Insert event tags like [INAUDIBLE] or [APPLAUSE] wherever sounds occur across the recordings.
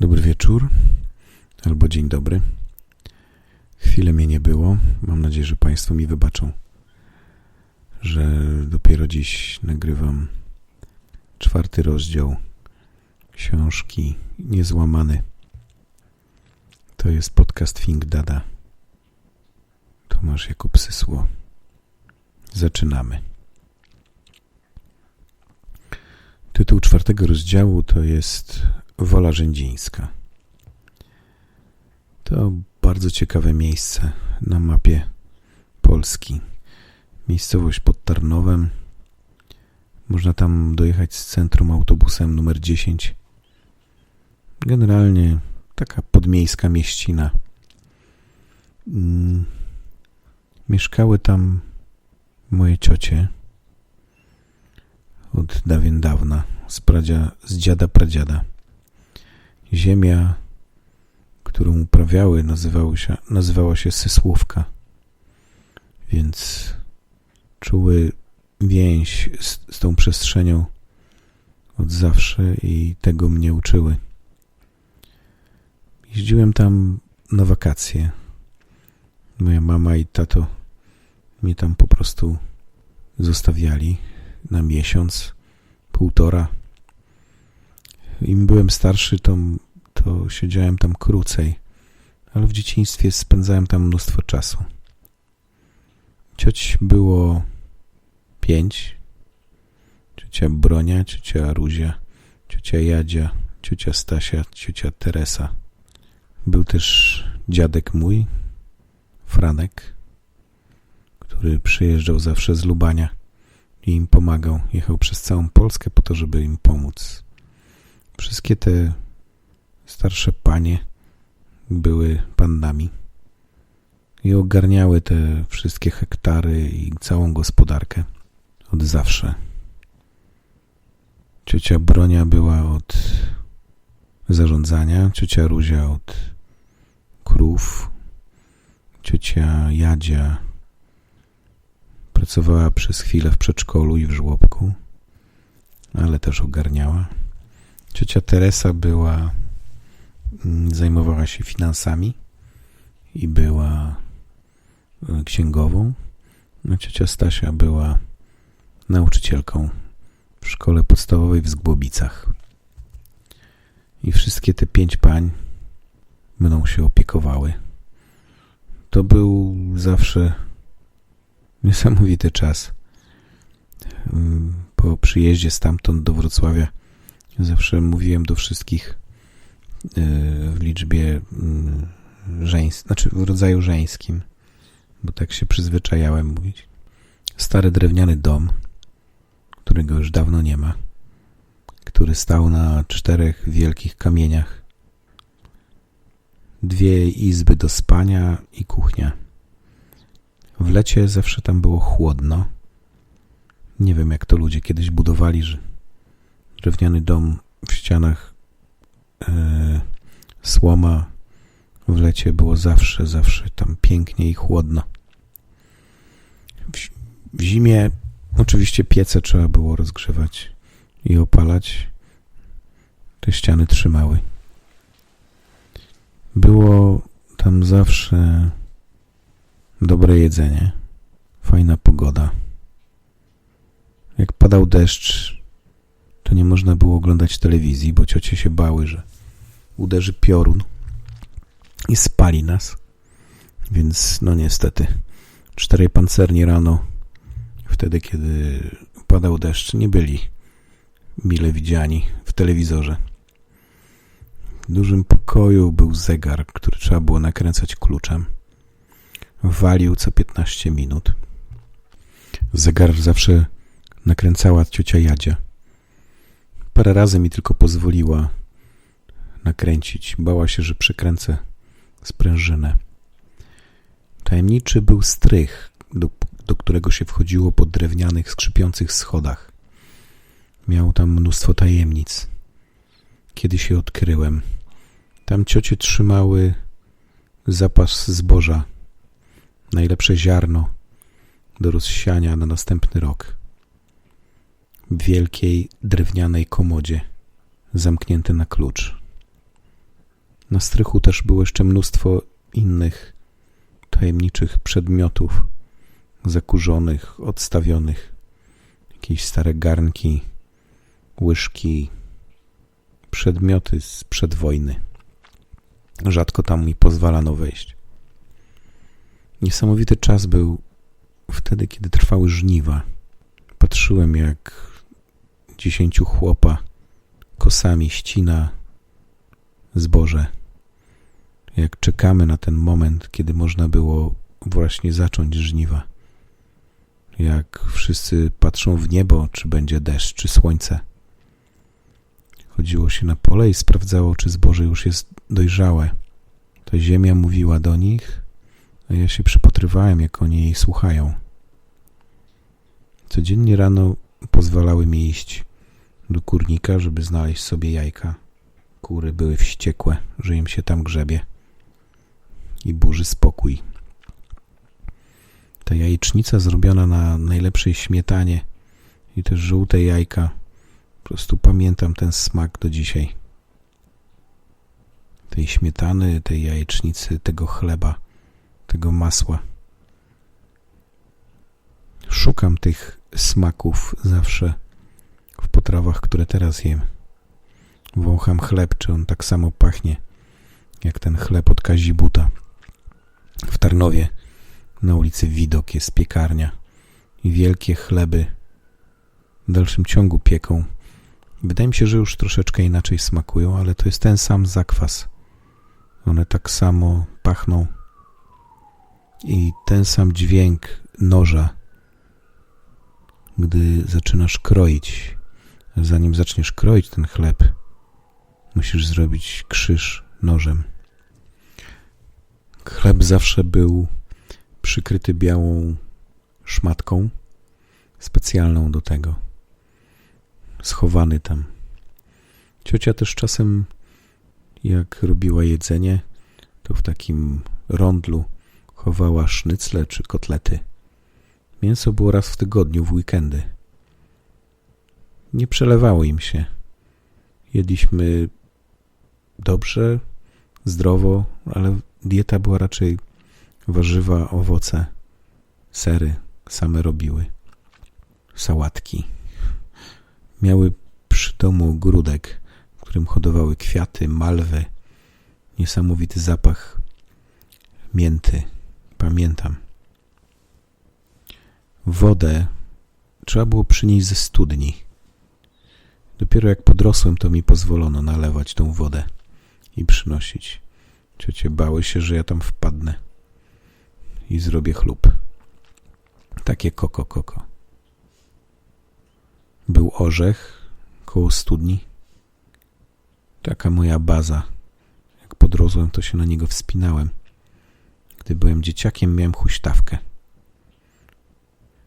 Dobry wieczór albo dzień dobry. Chwilę mnie nie było. Mam nadzieję, że Państwo mi wybaczą, że dopiero dziś nagrywam czwarty rozdział książki Niezłamany. To jest podcast Fink Dada. Tomasz Jakub Sysło. Zaczynamy. Tytuł czwartego rozdziału to jest Wola Rzędzińska. To bardzo ciekawe miejsce na mapie Polski. Miejscowość pod Tarnowem. Można tam dojechać z centrum autobusem numer 10. Generalnie taka podmiejska mieścina. Mm. Mieszkały tam moje ciocie od dawien dawna, z, pradzia, z dziada pradziada. Ziemia, którą uprawiały, nazywało się, nazywała się Sysłówka, więc czuły więź z, z tą przestrzenią od zawsze i tego mnie uczyły. Jeździłem tam na wakacje. Moja mama i tato mnie tam po prostu zostawiali na miesiąc, półtora. Im byłem starszy, to, to siedziałem tam krócej, ale w dzieciństwie spędzałem tam mnóstwo czasu. Cioć było pięć. Ciocia Bronia, ciocia Ruzia, ciocia Jadzia, ciocia Stasia, ciocia Teresa. Był też dziadek mój, Franek, który przyjeżdżał zawsze z Lubania i im pomagał. Jechał przez całą Polskę po to, żeby im pomóc. Wszystkie te starsze panie były pannami i ogarniały te wszystkie hektary i całą gospodarkę od zawsze. Ciocia Bronia była od zarządzania, ciocia Ruzia od krów, ciocia Jadzia pracowała przez chwilę w przedszkolu i w żłobku, ale też ogarniała. Ciocia Teresa była, zajmowała się finansami i była księgową. A ciocia Stasia była nauczycielką w szkole podstawowej w Zgłobicach. I wszystkie te pięć pań mną się opiekowały. To był zawsze niesamowity czas. Po przyjeździe stamtąd do Wrocławia zawsze mówiłem do wszystkich w liczbie żeńskiej, znaczy w rodzaju żeńskim, bo tak się przyzwyczajałem mówić. Stary drewniany dom, którego już dawno nie ma, który stał na czterech wielkich kamieniach. Dwie izby do spania i kuchnia. W lecie zawsze tam było chłodno. Nie wiem, jak to ludzie kiedyś budowali, że drewniany dom w ścianach, słoma w lecie było zawsze, zawsze tam pięknie i chłodno. W, w zimie oczywiście piece trzeba było rozgrzewać i opalać. Te ściany trzymały. Było tam zawsze dobre jedzenie, fajna pogoda. Jak padał deszcz, to nie można było oglądać telewizji, bo ciocie się bały, że uderzy piorun i spali nas. Więc no niestety, czterej pancerni rano, wtedy kiedy padał deszcz, nie byli mile widziani w telewizorze. W dużym pokoju był zegar, który trzeba było nakręcać kluczem. Walił co 15 minut. Zegar zawsze nakręcała ciocia Jadzia. Parę razy mi tylko pozwoliła nakręcić. Bała się, że przekręcę sprężynę. Tajemniczy był strych, do, do którego się wchodziło po drewnianych, skrzypiących schodach. Miał tam mnóstwo tajemnic. Kiedy się odkryłem, tam ciocie trzymały zapas zboża, najlepsze ziarno do rozsiania na następny rok. Wielkiej drewnianej komodzie, zamknięte na klucz. Na strychu też było jeszcze mnóstwo innych tajemniczych przedmiotów, zakurzonych, odstawionych. Jakieś stare garnki, łyżki, przedmioty sprzed wojny. Rzadko tam mi pozwalano wejść. Niesamowity czas był wtedy, kiedy trwały żniwa. Patrzyłem, jak dziesięciu chłopa kosami ścina zboże. Jak czekamy na ten moment, kiedy można było właśnie zacząć żniwa. Jak wszyscy patrzą w niebo, czy będzie deszcz, czy słońce. Chodziło się na pole i sprawdzało, czy zboże już jest dojrzałe. To ziemia mówiła do nich, a ja się przypatrywałem, jak oni jej słuchają. Codziennie rano pozwalały mi iść do kurnika, żeby znaleźć sobie jajka. Kury były wściekłe, że im się tam grzebie i burzy spokój. Ta jajecznica zrobiona na najlepszej śmietanie i też żółte jajka. Po prostu pamiętam ten smak do dzisiaj. Tej śmietany, tej jajecznicy, tego chleba, tego masła. Szukam tych smaków zawsze potrawach, które teraz jem. Wącham chleb, czy on tak samo pachnie, jak ten chleb od Kazibuta. W Tarnowie na ulicy Widok jest piekarnia i wielkie chleby w dalszym ciągu pieką. Wydaje mi się, że już troszeczkę inaczej smakują, ale to jest ten sam zakwas. One tak samo pachną i ten sam dźwięk noża, gdy zaczynasz kroić. Zanim zaczniesz kroić ten chleb, musisz zrobić krzyż nożem. Chleb zawsze był przykryty białą szmatką, specjalną do tego, schowany tam. Ciocia też czasem, jak robiła jedzenie, to w takim rondlu chowała sznycle czy kotlety. Mięso było raz w tygodniu, w weekendy. Nie przelewało im się. Jedliśmy dobrze, zdrowo, ale dieta była raczej warzywa, owoce, sery same robiły, sałatki. Miały przy domu ogródek, w którym hodowały kwiaty, malwy, niesamowity zapach mięty. Pamiętam. Wodę trzeba było przynieść ze studni. Dopiero jak podrosłem, to mi pozwolono nalewać tą wodę i przynosić. Ciocie bały się, że ja tam wpadnę i zrobię chlub. Takie koko, koko. Był orzech koło studni. Taka moja baza. Jak podrosłem, to się na niego wspinałem. Gdy byłem dzieciakiem, miałem huśtawkę.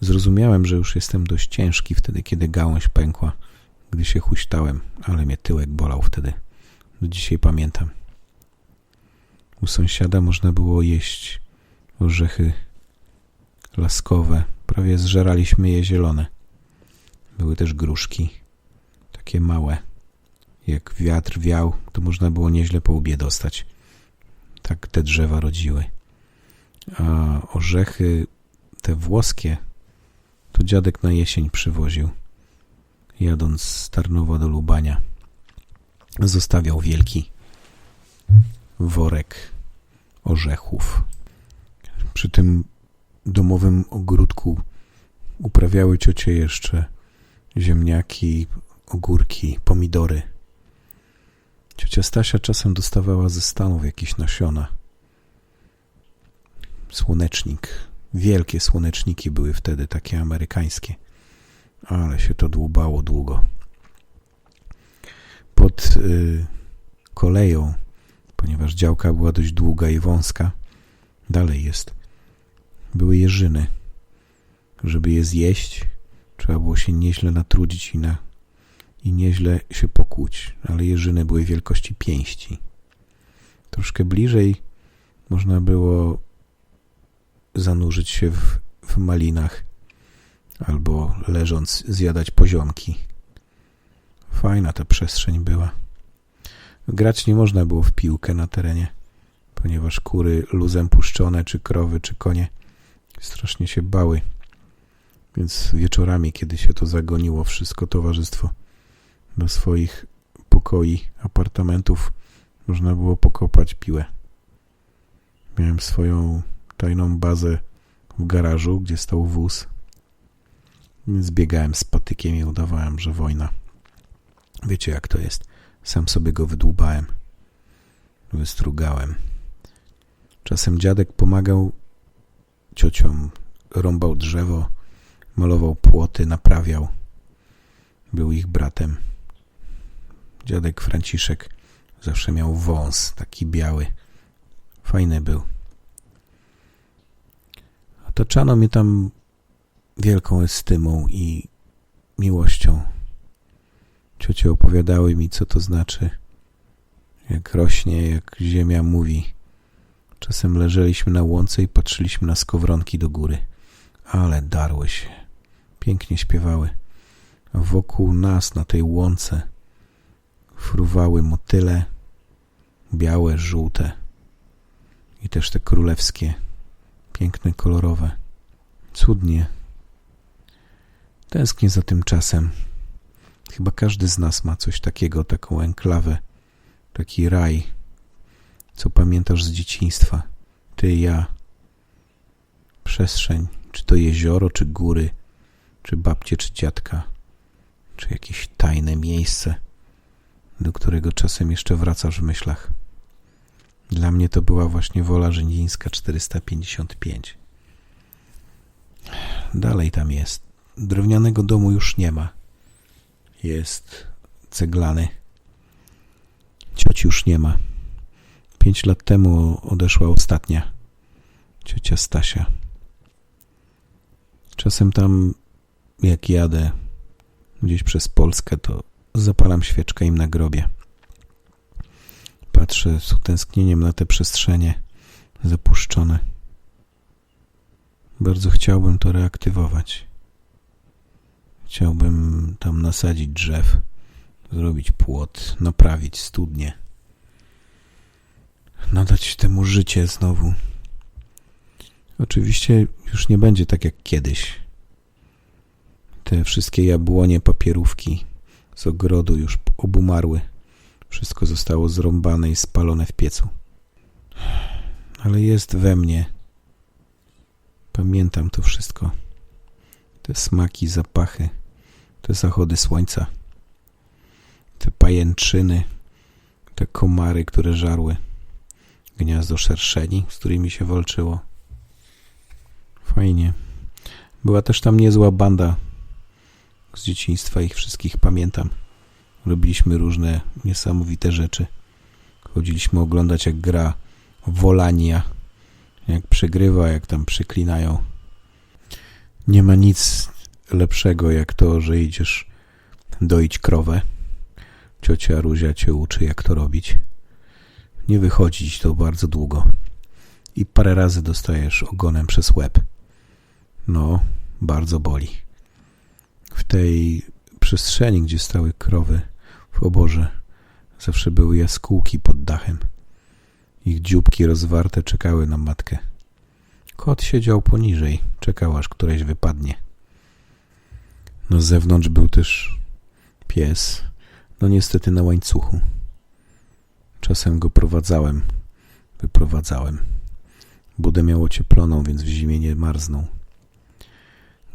Zrozumiałem, że już jestem dość ciężki wtedy, kiedy gałąź pękła, gdy się huśtałem, ale mnie tyłek bolał wtedy. Do dzisiaj pamiętam. U sąsiada można było jeść orzechy laskowe. Prawie zżeraliśmy je zielone. Były też gruszki, takie małe. Jak wiatr wiał, to można było nieźle po łbie dostać. Tak te drzewa rodziły. A orzechy, te włoskie, to dziadek na jesień przywoził, jadąc z Tarnowa do Lubania. Zostawiał wielki worek orzechów. Przy tym domowym ogródku uprawiały ciocie jeszcze ziemniaki, ogórki, pomidory. Ciocia Stasia czasem dostawała ze Stanów jakieś nasiona. Słonecznik. Wielkie słoneczniki były wtedy, takie amerykańskie. Ale się to dłubało długo. Pod y, koleją, ponieważ działka była dość długa i wąska, dalej jest, były jeżyny. Żeby je zjeść, trzeba było się nieźle natrudzić i, na, i nieźle się pokłuć, ale jeżyny były wielkości pięści. Troszkę bliżej można było zanurzyć się w, w malinach albo leżąc zjadać poziomki. Fajna ta przestrzeń była. Grać nie można było w piłkę na terenie, ponieważ kury luzem puszczone, czy krowy, czy konie strasznie się bały. Więc wieczorami, kiedy się to zagoniło wszystko towarzystwo do swoich pokoi, apartamentów, można było pokopać piłę. Miałem swoją tajną bazę w garażu, gdzie stał wóz. Więc biegałem z patykiem i udawałem, że wojna. Wiecie jak to jest. Sam sobie go wydłubałem. Wystrugałem. Czasem dziadek pomagał ciociom, rąbał drzewo, malował płoty, naprawiał. Był ich bratem. Dziadek Franciszek zawsze miał wąs, taki biały. Fajny był. Otaczano mnie tam wielką estymą i miłością. Ciocie opowiadały mi, co to znaczy, jak rośnie, jak ziemia mówi. Czasem leżeliśmy na łące i patrzyliśmy na skowronki do góry, ale darły się, pięknie śpiewały. A wokół nas na tej łące fruwały motyle, białe, żółte i też te królewskie, piękne, kolorowe. Cudnie. Tęsknię za tym czasem. Chyba każdy z nas ma coś takiego, taką enklawę, taki raj, co pamiętasz z dzieciństwa. Ty, ja. Przestrzeń, czy to jezioro, czy góry, czy babcie, czy dziadka, czy jakieś tajne miejsce, do którego czasem jeszcze wracasz w myślach. Dla mnie to była właśnie Wola Rzędzińska 455. Dalej tam jest. Drewnianego domu już nie ma. Jest ceglany. Cioci już nie ma. Pięć lat temu odeszła ostatnia. Ciocia Stasia. Czasem tam, jak jadę gdzieś przez Polskę, to zapalam świeczkę im na grobie. Patrzę z utęsknieniem na te przestrzenie zapuszczone. Bardzo chciałbym to reaktywować. Chciałbym tam nasadzić drzew, zrobić płot, naprawić studnie. Nadać temu życie znowu. Oczywiście już nie będzie tak jak kiedyś. Te wszystkie jabłonie, papierówki z ogrodu już obumarły. Wszystko zostało zrąbane i spalone w piecu. Ale jest we mnie. Pamiętam to wszystko. Te smaki, zapachy, te zachody słońca, te pajęczyny, te komary, które żarły, gniazdo szerszeni, z którymi się walczyło. Fajnie. Była też tam niezła banda z dzieciństwa, ich wszystkich pamiętam. Robiliśmy różne niesamowite rzeczy. Chodziliśmy oglądać, jak gra Wolania, jak przegrywa, jak tam przyklinają. Nie ma nic lepszego, jak to, że idziesz doić krowę. Ciocia Ruzia cię uczy, jak to robić. Nie wychodzić to bardzo długo. I parę razy dostajesz ogonem przez łeb. No, bardzo boli. W tej przestrzeni, gdzie stały krowy, w oborze zawsze były jaskółki pod dachem. Ich dzióbki rozwarte czekały na matkę. Kot siedział poniżej, czekał aż któreś wypadnie. Na zewnątrz był też pies, no niestety na łańcuchu. Czasem go prowadzałem, wyprowadzałem. Budę miał ocieploną, więc w zimie nie marznął.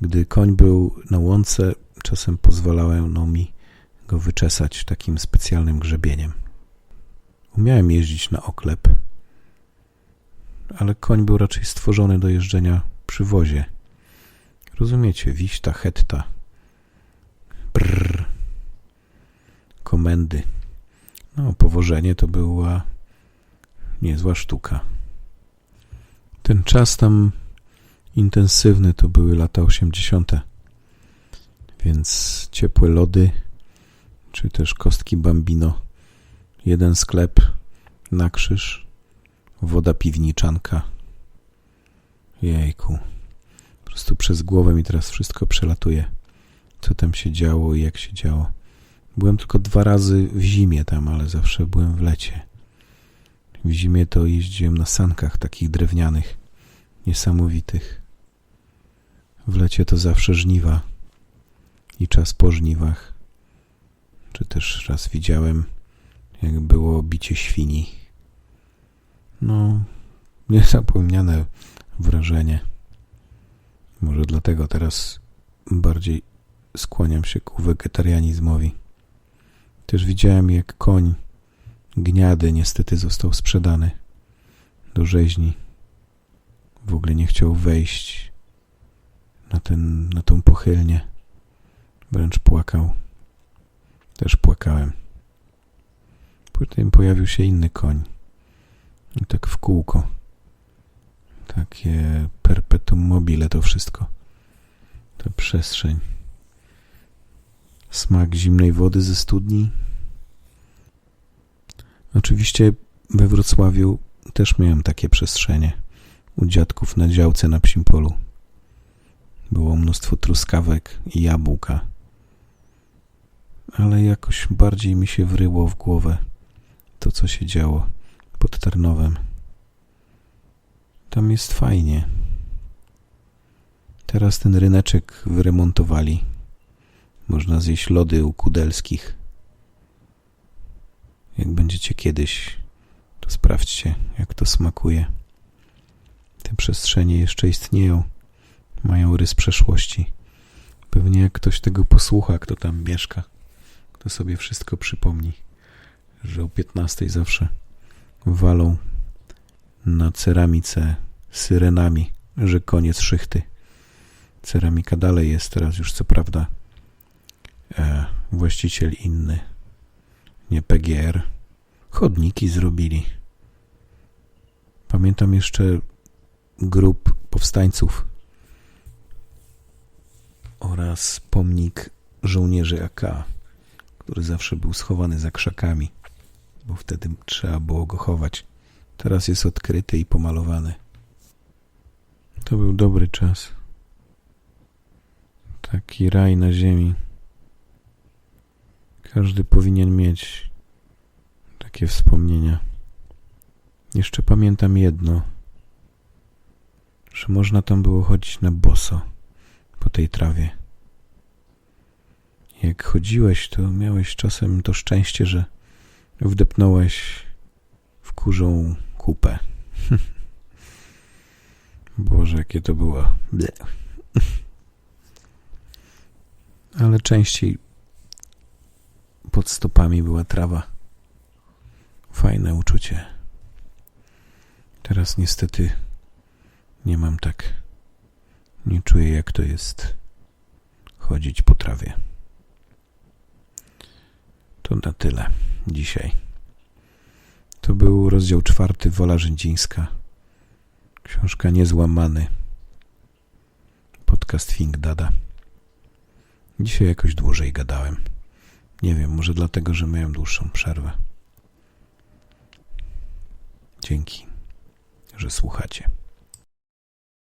Gdy koń był na łące, czasem pozwalałem no mi go wyczesać takim specjalnym grzebieniem. Umiałem jeździć na oklep, ale koń był raczej stworzony do jeżdżenia przy wozie. Rozumiecie, wiśta, hetta. Brrr. Komendy. No, powożenie to była niezła sztuka. Ten czas tam intensywny to były lata osiemdziesiąte, więc ciepłe lody, czy też kostki bambino, jeden sklep na krzyż, woda piwniczanka. Jejku, po prostu przez głowę mi teraz wszystko przelatuje, co tam się działo i jak się działo. Byłem tylko dwa razy w zimie tam, ale zawsze byłem w lecie. W zimie to jeździłem na sankach takich drewnianych, niesamowitych. W lecie to zawsze żniwa i czas po żniwach. Czy też raz widziałem, jak było bicie świni. No, [LAUGHS] niezapomniane wrażenie. Może dlatego teraz bardziej skłaniam się ku wegetarianizmowi. Też widziałem, jak koń gniady niestety został sprzedany do rzeźni. W ogóle nie chciał wejść na, ten, na tą pochylnię. Wręcz płakał. Też płakałem. Potem pojawił się inny koń. I tak w kółko. Takie perpetuum mobile to wszystko. Ta przestrzeń. Smak zimnej wody ze studni. Oczywiście we Wrocławiu też miałem takie przestrzenie. U dziadków na działce na psim polu. Było mnóstwo truskawek i jabłka. Ale jakoś bardziej mi się wryło w głowę to, co się działo pod Tarnowem. Tam jest fajnie. Teraz ten ryneczek wyremontowali. Można zjeść lody u kudelskich. Jak będziecie kiedyś, to sprawdźcie, jak to smakuje. Te przestrzenie jeszcze istnieją. Mają rys przeszłości. Pewnie jak ktoś tego posłucha, kto tam mieszka, to sobie wszystko przypomni, że o 15 zawsze walą na ceramice syrenami, że koniec szychty. Ceramika dalej jest teraz już co prawda e, właściciel inny, nie PGR. Chodniki zrobili. Pamiętam jeszcze grup powstańców oraz pomnik żołnierzy AK, który zawsze był schowany za krzakami, bo wtedy trzeba było go chować. Teraz jest odkryty i pomalowany. To był dobry czas. Taki raj na ziemi. Każdy powinien mieć takie wspomnienia. Jeszcze pamiętam jedno, że można tam było chodzić na boso po tej trawie. Jak chodziłeś, to miałeś czasem to szczęście, że wdepnąłeś w kurzą kupę. [LAUGHS] Boże, jakie to było. [LAUGHS] Ale częściej pod stopami była trawa. Fajne uczucie. Teraz niestety nie mam tak. Nie czuję, jak to jest chodzić po trawie. To na tyle dzisiaj. To był rozdział czwarty Wola Rzędzińska. Książka Niezłamany. Podcast Fink Dada. Dzisiaj jakoś dłużej gadałem. Nie wiem, może dlatego, że miałem dłuższą przerwę. Dzięki, że słuchacie.